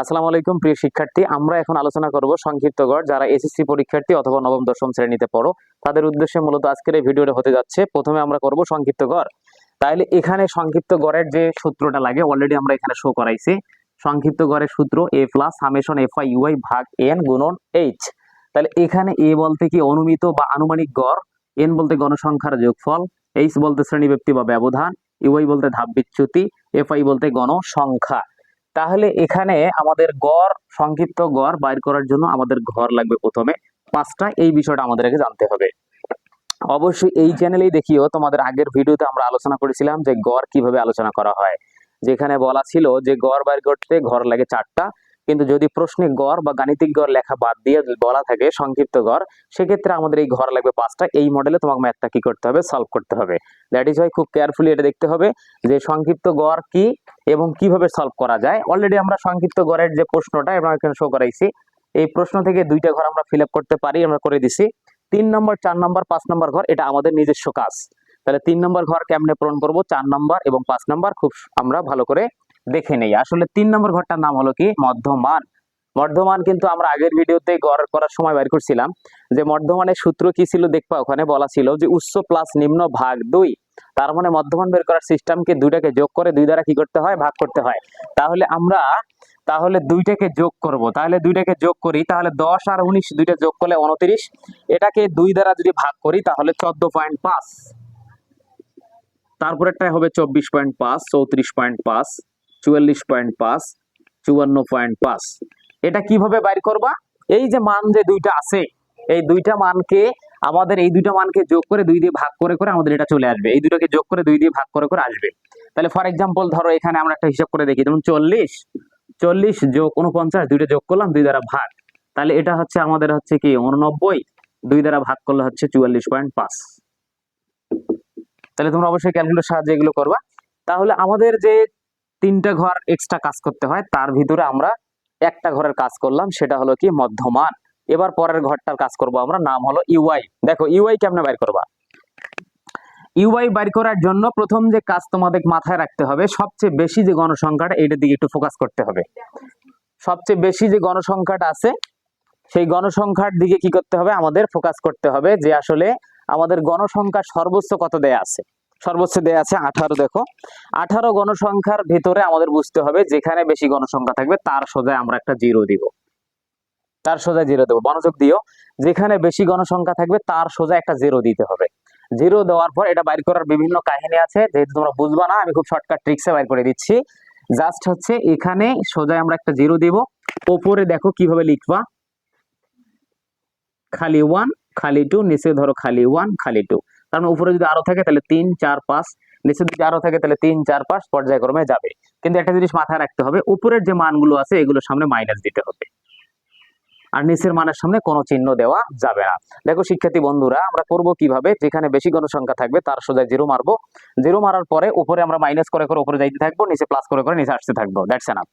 আসসালামু আলাইকুম, প্রিয় শিক্ষার্থী। আমরা এখন আলোচনা করব সংক্ষিপ্ত গড়, যারা এসএসসি পরীক্ষার্থী অথবা নবম, দশম শ্রেণীতে পড়ো, তাদের উদ্দেশ্যে মূলত আজকের এই ভিডিওটা হতে যাচ্ছে। প্রথমে আমরা করব সংক্ষিপ্ত গড়। তাহলে এখানে সংক্ষিপ্ত গড়ের যে সূত্রটা লাগে অলরেডি আমরা এখানে শো করাইছি। সংক্ষিপ্ত গড়ের সূত্র A plus summation F I U I ভাগ এন গুণন এইচ তাহলে এখানে এ বলতে কি অনুমিত বা আনুমানিক গড়? এন বলতে গণসংখ্যার যোগফল এইচ বলতে শ্রেণীব্যক্তি বা ব্যবধান ইউআই বলতে ধাপ বিচ্যুতি এফ আই বলতে গণসংখ্যা। তাহলে এখানে আমাদের গড়, সংক্ষিপ্ত গড় বাইর করার জন্য আমাদের ঘর লাগবে প্রথমে। পাঁচটা, এই বিষয়টা আমাদেরকে জানতে হবে। অবশ্যই এই চ্যানেলেই দেখিও, তোমাদের আগের ভিডিওতে আমরা আলোচনা করেছিলাম যে গড় কীভাবে আলোচনা করা হয়। যেখানে বলা ছিল যে গড় বাইর করতে ঘর লাগে চারটা। কিন্তু যদি প্রশ্নে গড় বা গাণিতিক গড় লেখা বাদ দিয়ে বলা থাকে, সংক্ষিপ্ত গড়, সেক্ষেত্রে আমাদের এই ঘর লাগবে পাঁচটা। এই মডেলে তোমাকে ম্যাথটা কি করতে হবে? সলভ করতে হবে। দ্যাট ইজ ওয়াই খুব কেয়ারফুলি এটা দেখতে হবে যে সংক্ষিপ্ত গড় কি এবং কীভাবে সলভ করা যায়। অলরেডি আমরা সংক্ষিপ্ত গড়ের যে প্রশ্নটা আমরা এখানে শো করাইছি। এই প্রশ্ন থেকে দুইটা ঘর আমরা ফিল করতে পারি, আমরা করে দিছি। তিন নম্বর, চার নম্বর, পাঁচ নম্বর ঘর, এটা আমাদের নিজস্ব কাজ। তাহলে তিন নম্বর ঘর কেমনে পূরণ করব? চার নম্বর এবং পাঁচ নম্বর খুব আমরা ভালো করে দেখে নেই। আসলে তিন নম্বর ঘরটার নাম হলো কি? মধ্যমান। মধ্যমান কিন্তু আমরা আগের ভিডিওতে গড় করার সময় বের করছিলাম যে মধ্যমানের সূত্র কি ছিল দেখবা? ওখানে বলা ছিল যে উচ্চ প্লাস নিম্ন ভাগ দুই। তার মানে মধ্যমান বের করার সিস্টেমকে দুইটাকে যোগ করে দুই দ্বারা কি করতে হয়? ভাগ করতে হয়। তাহলে আমরা তাহলে দুইটাকে যোগ করব। তাহলে দুইটাকে যোগ করি, তাহলে দশ আর উনিশ দুইটা যোগ করলে উনত্রিশ। এটাকে দুই দ্বারা যদি ভাগ করি, তাহলে চোদ্দ পয়েন্ট পাঁচ। তারপরেরটা হবে চব্বিশ পয়েন্ট পাঁচ, চৌত্রিশ পয়েন্ট পাঁচ। চুয়াল্লিশ পয়েন্ট পাঁচ, চুয়ান্ন পয়েন্ট পাঁচ। এটা কীভাবে বাইর করবা? এই যে মান যে দুইটা আছে, এই দুইটা মানকে আমাদের, এই দুইটা মানকে যোগ করে দুই দিয়ে ভাগ করে করে আমাদের এটা চলে আসবে। এই দুটোকে যোগ করে দুই দিয়ে ভাগ করে করে আসবে। তাহলে ফর এক্সাম্পল ধরো এখানে আমরা একটা হিসাব করে দেখি, যেমন চল্লিশ চল্লিশ যোগ উনপঞ্চাশ দুইটা যোগ করলাম, দুই দ্বারা ভাগ। তাহলে এটা হচ্ছে আমাদের হচ্ছে কি উননব্বই দুই দ্বারা ভাগ করলে হচ্ছে চুয়াল্লিশ পয়েন্ট পাঁচ। তাহলে তোমরা অবশ্যই ক্যালকুলেটর সাহায্যে এগুলো করবা। তাহলে আমাদের যে তিনটা ঘর এক্সট্রা কাজ করতে হয়, তার ভিতরে আমরা একটা ঘরের কাজ করলাম, সেটা হলো কি মধ্যমান। এবার পরের ঘরটার কাজ করব আমরা, নাম হলো ইউআই দেখো ইউআই কেমনে বাইর করবা? ইউআই বাইর করার জন্য প্রথম যে কাজ তোমাদের মাথায় রাখতে হবে, সবচেয়ে বেশি যে গণসংখ্যাটা এটার দিকে একটু ফোকাস করতে হবে। সবচেয়ে বেশি যে গণসংখ্যাটা আছে, সেই গণসংখ্যার দিকে কি করতে হবে? আমাদের ফোকাস করতে হবে যে আসলে আমাদের গণসংখ্যা সর্বোচ্চ কত দেয়া আছে। সর্বোচ্চ দেয়া আছে আঠারো, দেখো। আঠারো গণসংখ্যার ভিতরে আমাদের বুঝতে হবে যেখানে বেশি গণসংখ্যা থাকবে, তার সোজায় আমরা একটা জিরো দিব। তার সোজায় জিরো দেবো। মনোযোগ দিও, যেখানে বেশি গণসংখ্যা থাকবে, তার সোজা একটা জিরো দিতে হবে। জিরো দেওয়ার পর এটা বাইর করার বিভিন্ন কাহিনী আছে, যেহেতু তোমরা বুঝবা না, আমি খুব শর্টকাট ট্রিক্সে বাইর করে দিচ্ছি। জাস্ট হচ্ছে এখানে সোজায় আমরা একটা জিরো দিব। ওপরে দেখো কীভাবে লিখবা। খালি ওয়ান, খালি টু, নিচে ধরো খালি ওয়ান, খালি টু। কারণ উপরে যদি আরও থাকে তাহলে তিন, চার, পাঁচ নিচে যদি আরও থাকে তাহলে তিন, চার, পাঁচ পর্যায়ক্রমে যাবে। কিন্তু একটা জিনিস মাথায় রাখতে হবে, উপরের যে মানগুলো আছে এগুলোর সামনে মাইনাস দিতে হবে। আর নিচের মানের সামনে কোনো চিহ্ন দেওয়া যাবে না। দেখো শিক্ষার্থী বন্ধুরা, আমরা করব কীভাবে? যেখানে বেশি গণসংখ্যা থাকবে তার সোজায় জিরো মারবো। জিরো মারার পরে উপরে আমরা মাইনাস করে করে উপরে যাইতে থাকব, নিচে প্লাস করে করে নিচে আসতে থাকব। দ্যাটস এনাফ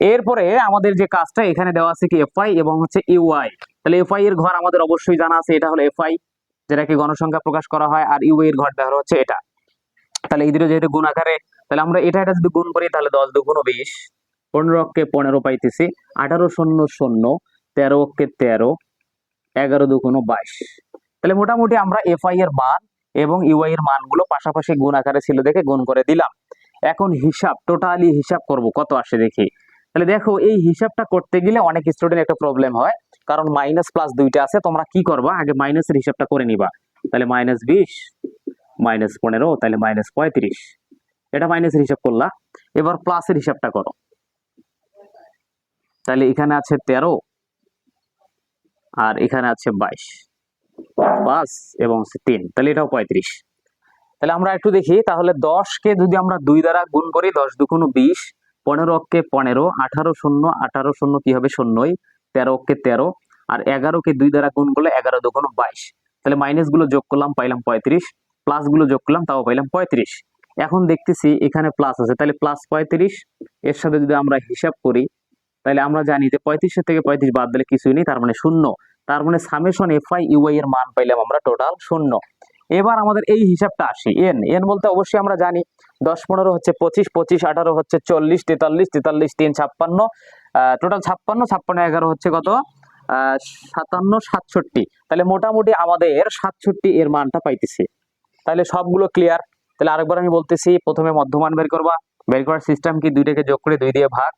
এরপরে আমাদের যে কাজটা এখানে দেওয়া আছে কি এফআই এবং হচ্ছে ইউআই তাহলে এফআই এর ঘর আমাদের অবশ্যই জানা আছে, এটা হলো এফআই যেটাকে গণসংখ্যা প্রকাশ করা হয় আর ইউ এর ঘর দেখা হচ্ছে এটা। তাহলে এই দুটো যেহেতু গুণ আকারে, তাহলে আমরা এটা এটা যদি গুণ করি, তাহলে দশ দুগুণ বিশ। পনেরো অক্ষে পনেরো পাইতেছি, আঠারো শূন্য শূন্য, তেরো অক্ষে তেরো, এগারো দুগুণ বাইশ। তাহলে মোটামুটি আমরা এফআই এর মান এবং ইউআই এর মানগুলো পাশাপাশি গুণ আকারে ছিল দেখে গুণ করে দিলাম। এখন হিসাব, টোটালি হিসাব করব, কত আসে দেখি। তাহলে দেখো, এই হিসাবটা করতে গেলে অনেক স্টুডেন্ট একটা প্রবলেম হয়। কারণ মাইনাস প্লাস দুইটা আছে, তোমরা কি করবা? আগে মাইনাসের হিসাবটা করে নিবা। তাহলে মাইনাস বিশ মাইনাস পনেরো, তাহলে মাইনাস পঁয়ত্রিশ। এটা মাইনাসের হিসাব করলা। এবার প্লাসের হিসাবটা করো। তাহলে এখানে আছে তেরো, আর এখানে আছে বাইশ। পাঁচ এবং তিন, তাহলে এটাও পঁয়ত্রিশ। তাহলে আমরা একটু দেখি, তাহলে দশকে যদি আমরা দুই দ্বারা গুণ করি, দশ দুগুণ বিশ, পনেরো অক্ষে পনেরো, আঠারো শূন্য আঠারো শূন্য কি হবে? শূন্যই। তেরো অক্ষে তেরো আর এগারোকে দুই দ্বারা গুণ করলে এগারো দুগুণ বাইশ। তাহলে মাইনাসগুলো যোগ করলাম, পাইলাম পঁয়ত্রিশ। প্লাসগুলো যোগ করলাম, তাও পাইলাম পঁয়ত্রিশ। এখন দেখতেছি এখানে প্লাস আছে। তাহলে প্লাস পঁয়ত্রিশ, এর সাথে যদি আমরা হিসাব করি, তাহলে আমরা জানি যে পঁয়ত্রিশের থেকে পঁয়ত্রিশ বাদ দিলে কিছুই নেই, তার মানে শূন্য। তার মানে সামেশন এফ আই ইউআই এর মান পাইলাম আমরা টোটাল শূন্য। এবার আমাদের এই হিসাবটা আসি এন এন বলতে অবশ্যই আমরা জানি, দশ পনেরো হচ্ছে পঁচিশ পঁচিশ আঠারো হচ্ছে চল্লিশ, তেতাল্লিশ তেতাল্লিশ, তিন, ছাপ্পান্ন। টোটাল ছাপ্পান্ন ছাপ্পান্ন, এগারো হচ্ছে কত? সাতান্ন, সাতষট্টি। তাহলে মোটামুটি আমাদের সাতষট্টি এর মানটা পাইতেছি। তাহলে সবগুলো ক্লিয়ার তাহলে আরেকবার আমি বলতেছি, প্রথমে মধ্যমান বের করবা। বের করার সিস্টেম কি? দুইটাকে যোগ করে দুই দিয়ে ভাগ।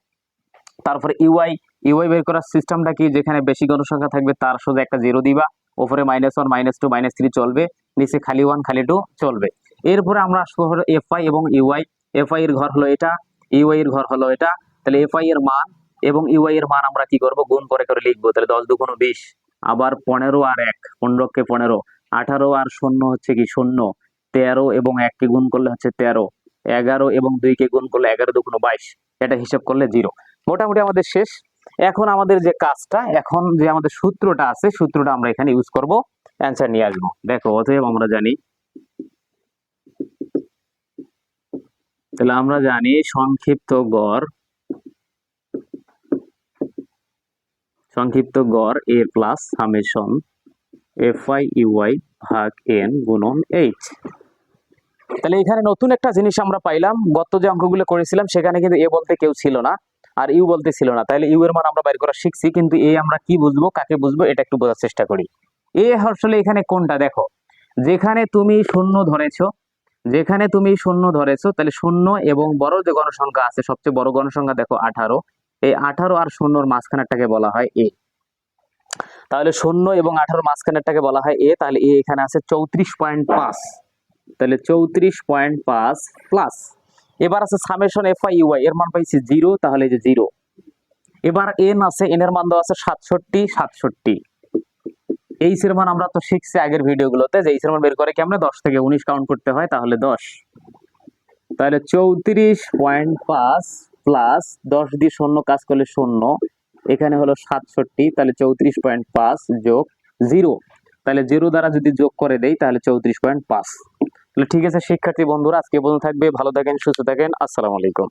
তারপরে ইউআই ইউআই বের করার সিস্টেমটা কি? যেখানে বেশি গণসংখ্যা থাকবে, তার সোজা একটা জিরো দিবা। ওপরে minus one minus two minus three চলবে। নিচে খালি ওয়ান খালি টু চলবে। এরপরে আমরা আসব হলো এফআই এবং ইউআই এফআই এর ঘর হলো এটা ইউআই এর ঘর হলো এটা। তাহলে এফআই এর মান এবং ইউআই এর মান আমরা কি করব? গুণ করে করে লিখব। তাহলে দশ দুগুণ বিশ, আবার পনেরো আর এক, পনেরোকে পনেরো, আঠারো আর শূন্য হচ্ছে কি শূন্য, তেরো এবং এককে গুণ করলে হচ্ছে তেরো, এগারো এবং দুইকে গুণ করলে এগারো দুগুণ বাইশ, এটা হিসাব করলে জিরো। মোটামুটি আমাদের শেষ। এখন আমাদের যে কাজটা, এখন যে আমাদের সূত্রটা আছে, সূত্রটা আমরা এখানে ইউজ করব অ্যান্সার নিয়ে আসব। দেখো, অতএব আমরা জানি, তাহলে আমরা জানি সংক্ষিপ্ত গড় সংক্ষিপ্ত গড় A plus summation F I U I ভাগ এন গুণন এইচ। তাহলে এখানে নতুন একটা জিনিস আমরা পাইলাম, গত যে অঙ্কগুলো করেছিলাম, সেখানে কিন্তু এ বলতে কেউ ছিল না আর ইউ বলতে ছিল না। তাহলে ইউ এর মান আমরা বাইর করা শিখছি, কিন্তু এ আমরা কি বুঝব, কাকে বুঝব, এটা একটু বোঝার চেষ্টা করি। এ আসলে এখানে কোনটা? দেখো, যেখানে তুমি শূন্য ধরেছো, যেখানে তুমি শূন্য ধরেছো, তাহলে শূন্য এবং বড় যে গণসংখ্যা আছে, সবচেয়ে বড় গণসংখ্যা দেখো আঠারো এই আঠারো আর শূন্যর মাঝখানেরটাকে বলা হয় এ তাহলে শূন্য এবং আঠারো মাঝখানেরটাকে বলা হয় এ তাহলে এ এখানে আছে চৌত্রিশ পয়েন্ট পাঁচ। তাহলে চৌত্রিশ পয়েন্ট পাঁচ প্লাস এবার আছে সামেশন এফ আই ইউআই এর মান পাইছি জিরো তাহলে যে জিরো এবার এন আছে এন এর মান দেওয়া আছে সাতষট্টি সাতষট্টি। এইচ এর মান আমরা তো শিখছি আগের ভিডিওগুলোতে, যে এইচ এর মান বের করে কেমনে দশ থেকে উনিশ কাউন্ট করতে হয়, তাহলে দশ। তাহলে চৌত্রিশ পয়েন্ট পাঁচ প্লাস দশ দিয়ে শূন্য কাজ করলে শূন্য, এখানে হলো সাতষট্টি, তাহলে চৌত্রিশ পয়েন্ট পাঁচ যোগ জিরো। তাহলে জিরো দ্বারা যদি যোগ করে দেই, তাহলে চৌত্রিশ পয়েন্ট পাঁচ। তাহলে ঠিক আছে, শিক্ষার্থী বন্ধুরা, আজকে পর্যন্ত থাকবে, ভালো থাকেন, সুস্থ থাকেন, আসসালামু আলাইকুম।